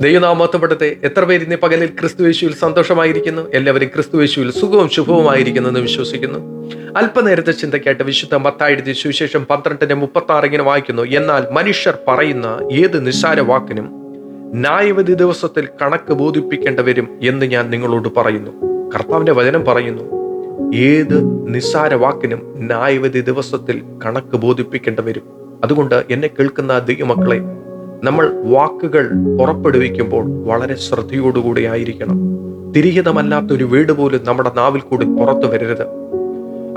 ദൈവനാമത്തപ്പെടുത്തെ എത്ര പേര് ഇന്ന് പകലിൽ ക്രിസ്തു യേശുവിൽ സന്തോഷമായിരിക്കുന്നു? എല്ലാവരും ക്രിസ്തു യേശുവിൽ സുഖവും ശുഭവുമായിരിക്കുന്നു എന്ന് വിശ്വസിക്കുന്നു. അല്പനേരത്തെ ചിന്തയ്ക്കായിട്ട് വിശുദ്ധ മത്തായെഴുതിയ സുവിശേഷം പന്ത്രണ്ടിന്റെ മുപ്പത്തി ആറ് വായിക്കുന്നു. എന്നാൽ മനുഷ്യർ പറയുന്ന ഏത് നിസ്സാര വാക്കിനും ന്യായവധി ദിവസത്തിൽ കണക്ക് ബോധിപ്പിക്കേണ്ടവരും എന്ന് ഞാൻ നിങ്ങളോട് പറയുന്നു. കർത്താവിന്റെ വചനം പറയുന്നു ഏത് നിസ്സാര വാക്കിനും ന്യായവധി ദിവസത്തിൽ കണക്ക് ബോധിപ്പിക്കേണ്ടവരും. അതുകൊണ്ട് എന്നെ കേൾക്കുന്ന ദൈവമക്കളെ നമ്മൾ വാക്കുകൾ പുറപ്പെടുവിക്കുമ്പോൾ വളരെ ശ്രദ്ധയോടുകൂടി ആയിരിക്കണം. തിരിഹിതമല്ലാത്ത ഒരു വീട് പോലും നമ്മുടെ നാവിൽ കൂടി പുറത്തു വരരുത്.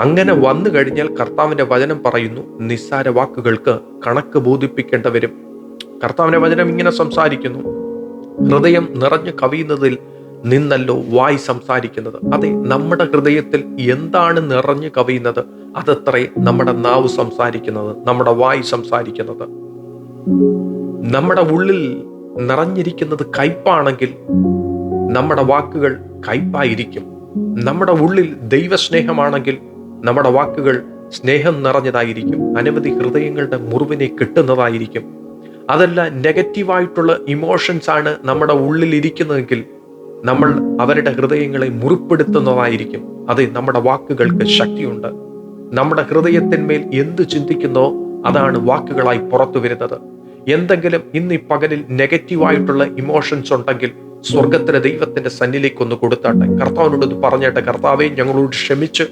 അങ്ങനെ വന്നു കഴിഞ്ഞാൽ കർത്താവിന്റെ വചനം പറയുന്നു നിസ്സാര വാക്കുകൾക്ക് കണക്ക് ബോധിപ്പിക്കേണ്ടവരും. കർത്താവിന്റെ വചനം ഇങ്ങനെ സംസാരിക്കുന്നു ഹൃദയം നിറഞ്ഞു കവിയുന്നതിൽ നിന്നല്ലോ വായി സംസാരിക്കുന്നത്. അതെ നമ്മുടെ ഹൃദയത്തിൽ എന്താണ് നിറഞ്ഞു കവിയുന്നത്? അതത്രേ നമ്മുടെ നാവ് സംസാരിക്കുന്നത് നമ്മുടെ വായി സംസാരിക്കുന്നത്. നമ്മുടെ ഉള്ളിൽ നിറഞ്ഞിരിക്കുന്നത് കയ്പാണെങ്കിൽ നമ്മുടെ വാക്കുകൾ കയ്പായിരിക്കും. നമ്മുടെ ഉള്ളിൽ ദൈവസ്നേഹമാണെങ്കിൽ നമ്മുടെ വാക്കുകൾ സ്നേഹം നിറഞ്ഞതായിരിക്കും. അനവധി ഹൃദയങ്ങളുടെ മുറിവിനെ കിട്ടുന്നതായിരിക്കും. അതല്ല നെഗറ്റീവായിട്ടുള്ള ഇമോഷൻസ് ആണ് നമ്മുടെ ഉള്ളിൽ ഇരിക്കുന്നതെങ്കിൽ നമ്മൾ അവരുടെ ഹൃദയങ്ങളെ മുറിപ്പെടുത്തുന്നതായിരിക്കും. അതെ നമ്മുടെ വാക്കുകൾക്ക് ശക്തിയുണ്ട്. നമ്മുടെ ഹൃദയത്തിന്മേൽ എന്ത് ചിന്തിക്കുന്നോ അതാണ് വാക്കുകളായി പുറത്തു വരുന്നത്. എന്തെങ്കിലും ഇന്ന് ഈ പകലിൽ നെഗറ്റീവായിട്ടുള്ള ഇമോഷൻസ് ഉണ്ടെങ്കിൽ സ്വർഗത്തിലെ ദൈവത്തിന്റെ സന്നിലേക്ക് ഒന്ന് കൊടുത്താട്ടെ. കർത്താവിനോട് ഒന്ന് പറഞ്ഞാട്ടെ. കർത്താവെ ഞങ്ങളോട് ക്ഷമിച്ച്.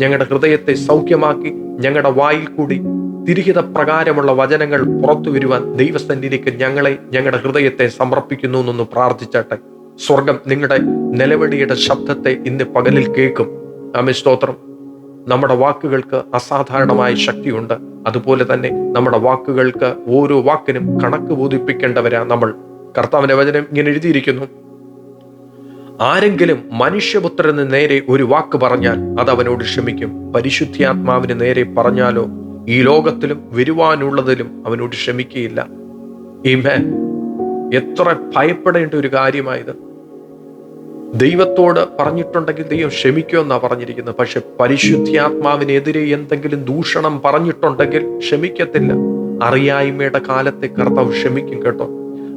ഞങ്ങളുടെ ഹൃദയത്തെ സൗഖ്യമാക്കി. ഞങ്ങളുടെ വായിൽ കൂടി തിരിഹിത പ്രകാരമുള്ള വചനങ്ങൾ പുറത്തു വരുവാൻ ദൈവസന്നിധിക്ക് ഞങ്ങളെ ഞങ്ങളുടെ ഹൃദയത്തെ സമർപ്പിക്കുന്നു എന്നൊന്ന് പ്രാർത്ഥിച്ചാട്ടെ. സ്വർഗം നിങ്ങളുടെ നിലവടിയുടെ ശബ്ദത്തെ ഇന്ന് പകലിൽ കേൾക്കും. ആമേ സ്തോത്രം. നമ്മുടെ വാക്കുകൾക്ക് അസാധാരണമായ ശക്തിയുണ്ട്. അതുപോലെ തന്നെ നമ്മുടെ വാക്കുകൾക്ക് ഓരോ വാക്കിനും കണക്ക് ബോധിപ്പിക്കേണ്ടവരാ നമ്മൾ. കർത്താവിന്റെ വചനം ഇങ്ങനെ എഴുതിയിരിക്കുന്നു. ആരെങ്കിലും മനുഷ്യപുത്രന് നേരെ ഒരു വാക്ക് പറഞ്ഞാൽ അത് അവനോട് ക്ഷമിക്കും. പരിശുദ്ധാത്മാവിന് നേരെ പറഞ്ഞാലോ ഈ ലോകത്തിലും വരുവാനുള്ളതിലും അവനോട് ക്ഷമിക്കുകയില്ല ഈമേൻ എത്ര ഭയപ്പെടേണ്ട ഒരു കാര്യമായത്. ദൈവത്തോട് പറഞ്ഞിട്ടുണ്ടെങ്കിൽ ദൈവം ക്ഷമിക്കുമെന്നാ പറഞ്ഞിരിക്കുന്നത്. പക്ഷെ പരിശുദ്ധിയാത്മാവിനെതിരെ എന്തെങ്കിലും ദൂഷണം പറഞ്ഞിട്ടുണ്ടെങ്കിൽ ക്ഷമിക്കത്തില്ല. അറിയായ്മയുടെ കാലത്തെ കർത്താവ് ക്ഷമിക്കും കേട്ടോ.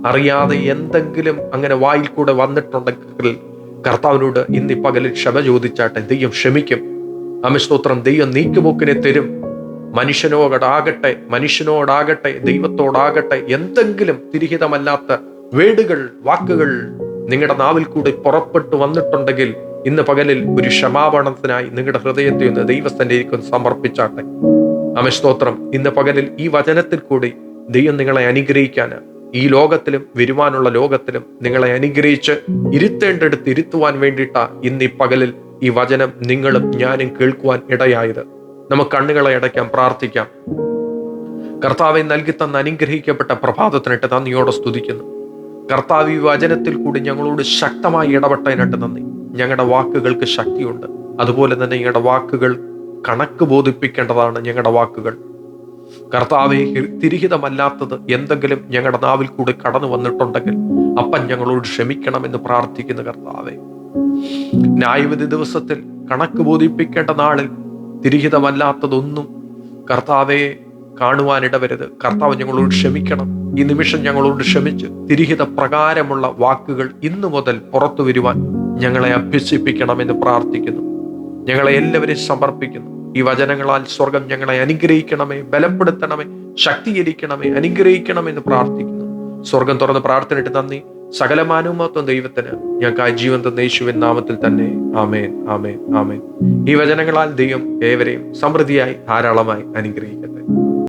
അറിയാതെ എന്തെങ്കിലും അങ്ങനെ വായിൽ കൂടെ വന്നിട്ടുണ്ടെങ്കിൽ കർത്താവിനോട് ഇന്ന് പകലിൽ ക്ഷമ ചോദിച്ചാട്ടെ ദൈവം ക്ഷമിക്കും. അമിസ്തോത്രം ദൈവം നീക്കുപോക്കിനെ തരും. മനുഷ്യനോടാകട്ടെ മനുഷ്യനോടാകട്ടെ ദൈവത്തോടാകട്ടെ എന്തെങ്കിലും തിരിഹിതമല്ലാത്ത വേടുകൾ വാക്കുകൾ നിങ്ങളുടെ നാവിൽ കൂടി പുറപ്പെട്ടു വന്നിട്ടുണ്ടെങ്കിൽ ഇന്ന് പകലിൽ ഒരു ക്ഷമാപണത്തിനായി നിങ്ങളുടെ ഹൃദയത്തെ ഒന്ന് ദൈവസ്ഥലേക്ക് ഒന്ന് സമർപ്പിച്ചാട്ടെ. അമസ്തോത്രം ഇന്ന് പകലിൽ ഈ വചനത്തിൽ കൂടി ദൈവം നിങ്ങളെ അനുഗ്രഹിക്കാൻ ഈ ലോകത്തിലും വരുവാനുള്ള ലോകത്തിലും നിങ്ങളെ അനുഗ്രഹിച്ച് ഇരുത്തേണ്ടടുത്ത് ഇരുത്തുവാൻ വേണ്ടിയിട്ടാ ഇന്ന് ഈ പകലിൽ ഈ വചനം നിങ്ങളും ഞാനും കേൾക്കുവാൻ ഇടയായത്. നമുക്ക് കണ്ണുകളെ അടയ്ക്കാം പ്രാർത്ഥിക്കാം. കർത്താവെ നൽകി തന്ന അനുഗ്രഹിക്കപ്പെട്ട പ്രഭാതത്തിനിട്ട് നന്ദിയോടെ സ്തുതിക്കുന്നു. കർത്താവ് ഈ വചനത്തിൽ കൂടി ഞങ്ങളോട് ശക്തമായി ഇടപെട്ടതിനായിട്ട് നന്ദി. ഞങ്ങളുടെ വാക്കുകൾക്ക് ശക്തിയുണ്ട്. അതുപോലെ തന്നെ ഞങ്ങളുടെ വാക്കുകൾ കണക്ക് ബോധിപ്പിക്കേണ്ടതാണ് ഞങ്ങളുടെ വാക്കുകൾ. കർത്താവെ തിരിഹിതമല്ലാത്തത് എന്തെങ്കിലും ഞങ്ങളുടെ നാവിൽ കൂടി കടന്നു വന്നിട്ടുണ്ടെങ്കിൽ അപ്പൻ ഞങ്ങളോട് ക്ഷമിക്കണമെന്ന് പ്രാർത്ഥിക്കുന്ന കർത്താവെ. ന്യായവിധി ദിവസത്തിൽ കണക്ക് ബോധിപ്പിക്കേണ്ട നാളിൽ തിരിഹിതമല്ലാത്തതൊന്നും കർത്താവെ കാണുവാനിടവരുത്. കർത്താവ് ഞങ്ങളോട് ക്ഷമിക്കണം. ഈ നിമിഷം ഞങ്ങളോട് ക്ഷമിച്ച്. തിരിഹിത പ്രകാരമുള്ള വാക്കുകൾ ഇന്നു മുതൽ പുറത്തു വരുവാൻ ഞങ്ങളെ അഭ്യസിപ്പിക്കണമെന്ന് പ്രാർത്ഥിക്കുന്നു. ഞങ്ങളെ എല്ലാവരെയും സമർപ്പിക്കുന്നു. ഈ വചനങ്ങളാൽ സ്വർഗം ഞങ്ങളെ അനുഗ്രഹിക്കണമേ ബലപ്പെടുത്തണമേ ശക്തീകരിക്കണമേ അനുഗ്രഹിക്കണമെന്ന് പ്രാർത്ഥിക്കുന്നു. സ്വർഗം തുറന്ന് പ്രാർത്ഥനയിട്ട് നന്ദി. സകലമാനുമത്വം ദൈവത്തിന് ഞങ്ങൾക്ക് ജീവൻ തന്ന യേശുവിൻ നാമത്തിൽ തന്നെ ആമേൻ ആമേൻ ആമേൻ. ഈ വചനങ്ങളാൽ ദൈവം ഏവരെയും സമൃദ്ധിയായി ധാരാളമായി അനുഗ്രഹിക്കട്ടെ.